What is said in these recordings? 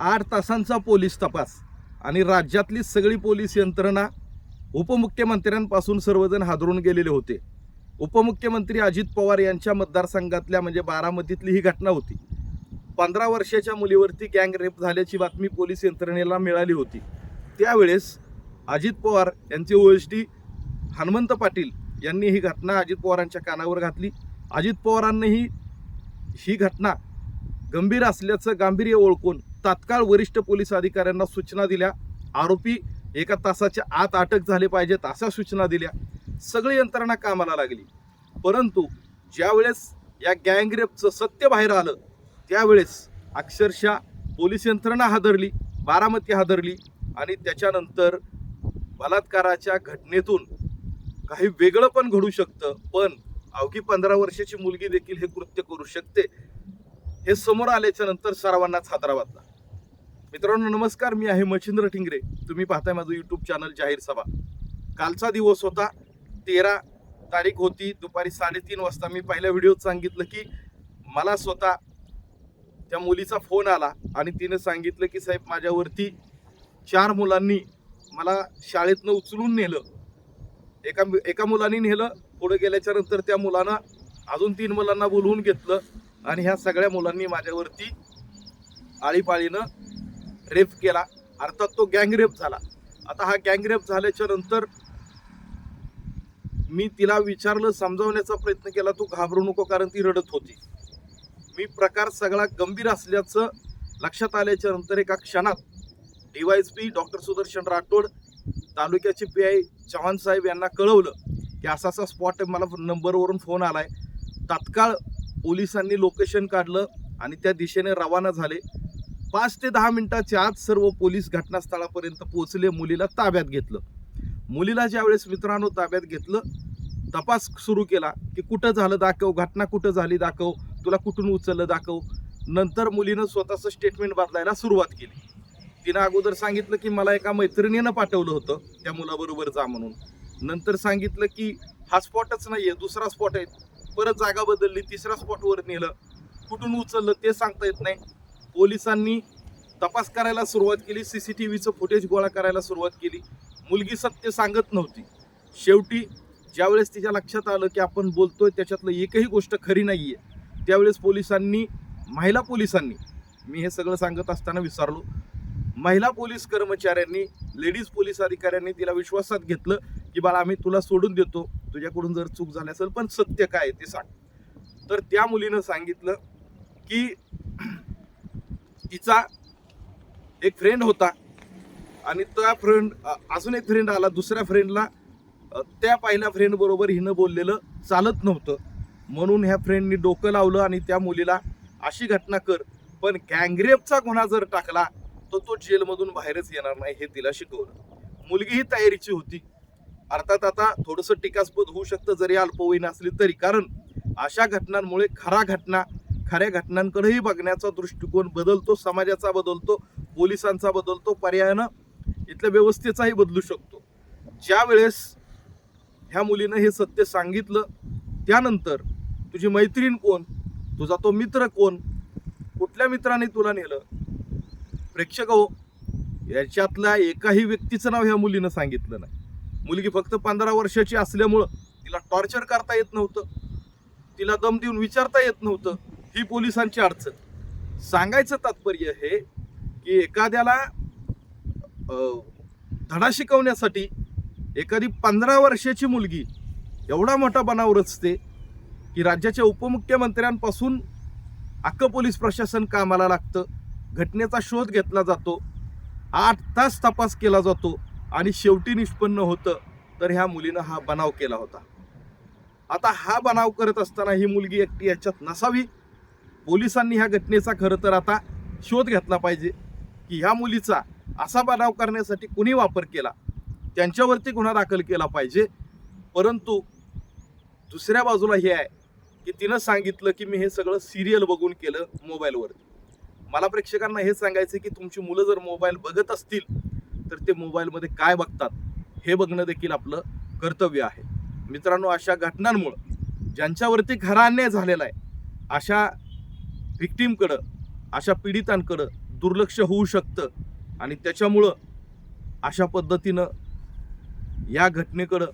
आठ तासांचा पोलीस तपास आणि राज्यातली सगळी पोलीस यंत्रणा उपमुख्यमंत्र्यांपासून सर्वजण हादरून गेलेले होते. उपमुख्यमंत्री अजित पवार यांच्या मतदारसंघातल्या म्हणजे बारामतीतली ही घटना होती. पंधरा वर्षाच्या मुलीवरती गँग रेप झाल्याची बातमी पोलीस यंत्रणेला मिळाली होती. त्यावेळेस अजित पवार यांचे ओएसडी हनुमंत पाटील यांनी ही घटना अजित पवारांच्या कानावर घातली. अजित पवारांनीही ही घटना गंभीर असल्याचं गांभीर्य ओळखून तात्काळ वरिष्ठ पोलीस अधिकाऱ्यांना सूचना दिल्या. आरोपी एका तासाच्या आत अटक झाले पाहिजेत अशा सूचना दिल्या. सगळी यंत्रणा कामाला लागली. परंतु ज्यावेळेस या गँगरेपचं सत्य बाहेर आलं त्यावेळेस अक्षरशः पोलीस यंत्रणा हादरली बारामती हादरली आणि त्याच्यानंतर बलात्काराच्या घटनेतून काही वेगळं पण घडू शकतं. पण अवघी पंधरा वर्षाची मुलगी देखील हे कृत्य करू शकते. हे समोर आल्याच्यानंतर सर्वांनाच हादरा वाटला. मित्रांनो नमस्कार. मी आहे मच्छिंद्र ठिंगरे. तुम्ही पाहताय माझं यूट्यूब चॅनल जाहीर सभा. कालचा दिवस होता. तेरा तारीख होती. दुपारी साडेतीन वाजता मी पहिल्या व्हिडिओत सांगितलं की मला स्वतः त्या मुलीचा फोन आला आणि तिने सांगितलं की साहेब माझ्यावरती चार मुलांनी मला शाळेतनं उचलून नेलं. एका एका मुलांनी नेलं. पुढे गेल्याच्यानंतर त्या मुलानं अजून तीन मुलांना बोलवून घेतलं आणि ह्या सगळ्या मुलांनी माझ्यावरती आळीपाळीनं रेप केला. अर्थात तो गँगरेप झाला. आता हा गँगरेप झाल्याच्यानंतर मी तिला विचारलं समजावण्याचा प्रयत्न केला. तू घाबरू नको कारण ती रडत होती. मी प्रकार सगळा गंभीर असल्याचं लक्षात आल्याच्यानंतर एका क्षणात डीवायएसपी डॉक्टर सुदर्शन राठोड तालुक्याचे पी आय चव्हाण साहेब यांना कळवलं की असा असा स्पॉट मला नंबरवरून फोन आला आहे तात्काळ पोलिसांनी लोकेशन काढलं आणि त्या दिशेने रवाना झाले. पाच ते दहा मिनिटाच्या आत सर्व पोलीस घटनास्थळापर्यंत पोहोचले मुलीला ताब्यात घेतलं. मुलीला ज्यावेळेस मित्रांनो ताब्यात घेतलं तपास सुरू केला की कुठं झालं दाखव घटना कुठं झाली दाखव तुला कुठून उचललं दाखव. नंतर मुलीनं स्वतःचं स्टेटमेंट बदलायला सुरुवात केली. तिनं अगोदर सांगितलं की मला एका मैत्रिणीनं पाठवलं होतं त्या मुलाबरोबर जा म्हणून. नंतर सांगितलं की हा स्पॉटच नाही आहे दुसरा स्पॉट आहे. परत जागा बदलली तिसऱ्या स्पॉटवर नेलं. कुठून उचललं ते सांगता येत नाही. पोलिसांनी तपास करायला सुरुवात केली सी सी टी व्हीचं फुटेज गोळा करायला सुरुवात केली. मुलगी सत्य सांगत नव्हती. शेवटी ज्यावेळेस तिच्या लक्षात आलं की आपण बोलतोय त्याच्यातलं एकही गोष्ट खरी नाही आहे त्यावेळेस पोलिसांनी महिला पोलिसांनी मी हे सगळं सांगत असताना विसरलो. महिला पोलीस कर्मचाऱ्यांनी लेडीज पोलीस अधिकाऱ्यांनी तिला विश्वासात घेतलं की बाळा आम्ही तुला सोडून देतो. तुझ्याकडून जर चूक झाली असेल पण सत्य काय आहे ते सांग. तर त्या मुलीनं सांगितलं की तिचा एक फ्रेंड होता. आणि त्या फ्रेंड अजून एक फ्रेंड आला दुसऱ्या फ्रेंडला त्या पहिल्या फ्रेंडबरोबर हिनं बोललेलं चालत नव्हतं. म्हणून ह्या फ्रेंडनी डोकं लावलं आणि त्या मुलीला अशी घटना कर पण गँगरेपचा गुन्हा जर टाकला तर तो जेलमधून बाहेरच येणार नाही हे तिला शिकवलं. मुलगी ही तयारीची होती. अर्थात आता थोडंसं टीकास्पद होऊ शकतं जरी अल्पवयीन असली तरी. कारण अशा घटनांमुळे खरा घटना खऱ्या घटनांकडेही बघण्याचा दृष्टिकोन बदलतो समाजाचा बदलतो पोलिसांचा बदलतो पर्यायानं इथल्या व्यवस्थेचाही बदलू शकतो. ज्या वेळेस ह्या मुलीनं हे सत्य सांगितलं त्यानंतर तुझी मैत्रीण कोण तुझा तो मित्र कोण कुठल्या मित्राने तुला नेलं? प्रेक्षक हो याच्यातल्या एकाही व्यक्तीचं नाव ह्या मुलीनं सांगितलं नाही. मुलगी फक्त पंधरा वर्षाची असल्यामुळं तिला टॉर्चर करता येत नव्हतं. तिला दम देऊन विचारता येत नव्हतं. ही पोलिसांची अडचण. सांगायचं तात्पर्य हे की एखाद्याला धडा शिकवण्यासाठी एखादी पंधरा वर्षाची मुलगी एवढा मोठा बनाव रचते की राज्याच्या उपमुख्यमंत्र्यांपासून अख्खं पोलीस प्रशासन कामाला लागतं घटनेचा शोध घेतला जातो आठ तास तपास केला जातो आणि शेवटी निष्पन्न होतं तर ह्या मुलीनं हा बनाव केला होता. आता हा बनाव करत असताना ही मुलगी एकटी याच्यात नसावी पोलिसांनी ह्या घटनेचा खरं तर आता शोध घेतला पाहिजे की ह्या मुलीचा असा बनाव करण्यासाठी कुणी वापर केला? त्यांच्यावरती गुन्हा दाखल केला पाहिजे. परंतु दुसऱ्या बाजूला हे आहे की तिनं सांगितलं की मी हे सगळं सिरियल बघून केलं मोबाईलवरती. मला प्रेक्षकांना हे सांगायचं की तुमची मुलं जर मोबाईल बघत असतील तर ते मोबाईलमध्ये काय बघतात? हे बघणं देखील आपलं कर्तव्य आहे. मित्रांनो अशा घटनांमुळं ज्यांच्यावरती खरा अन्याय झालेला आहे अशा व्हिक्टीमकडं अशा पीडितांकडं दुर्लक्ष होऊ शकतं. आणि त्याच्यामुळं अशा पद्धतीनं या घटनेकडं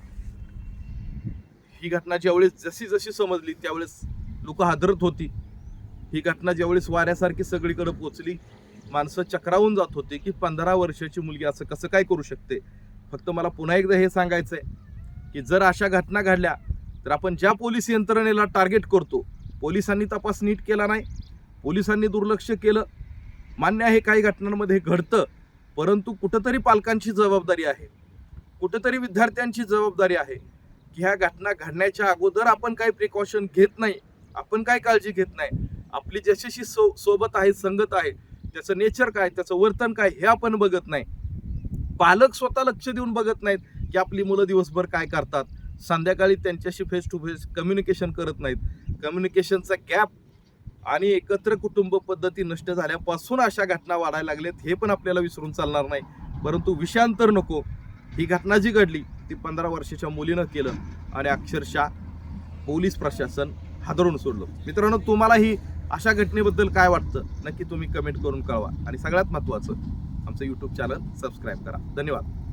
ही घटना ज्यावेळेस जशी जशी समजली त्यावेळेस लोक हादरत होती. ही घटना ज्यावेळेस वाऱ्यासारखी सगळीकडे पोचली माणसं चक्रावून जात होते की पंधरा वर्षाची मुलगी असं कसं काय करू शकते? फक्त मला पुन्हा एकदा हे सांगायचं आहे की जर अशा घटना घडल्या तर आपण ज्या पोलीस यंत्रणेला टार्गेट करतो पोलिसांनी तपास नीट केला नाही पोलिसांनी दुर्लक्ष केलं. मान्य आहे काही घटनांमध्ये घडतं परंतु कुठंतरी पालकांची जबाबदारी आहे. कुठंतरी विद्यार्थ्यांची जबाबदारी आहे की ह्या घटना घडण्याच्या अगोदर आपण काही प्रिकॉशन घेत नाही आपण काय काळजी घेत नाही. आपली ज्याच्याशी सो सोबत आहे संगत आहे त्याचं नेचर काय त्याचं वर्तन काय हे आपण बघत नाही. पालक स्वतः लक्ष देऊन बघत नाहीत की आपली मुलं दिवसभर काय करतात. संध्याकाळी त्यांच्याशी फेस टू फेस कम्युनिकेशन करत नाहीत. कम्युनिकेशनचा गॅप आणि एकत्र कुटुंब पद्धती नष्ट झाल्यापासून अशा घटना वाढायला लागल्यात हे पण आपल्याला विसरून चालणार नाही. परंतु विषयांतर नको. ही घटना जी घडली ती पंधरा वर्षाच्या मुलीनं केलं आणि अक्षरशः पोलीस प्रशासन हादरून सोडलं. मित्रांनो तुम्हालाही अशा घटनेबद्दल काय वाटतं? नक्की तुम्ही कमेंट करून कळवा. आणि सगळ्यात महत्त्वाचं आमचं यूट्यूब चॅनल सबस्क्राईब करा. धन्यवाद.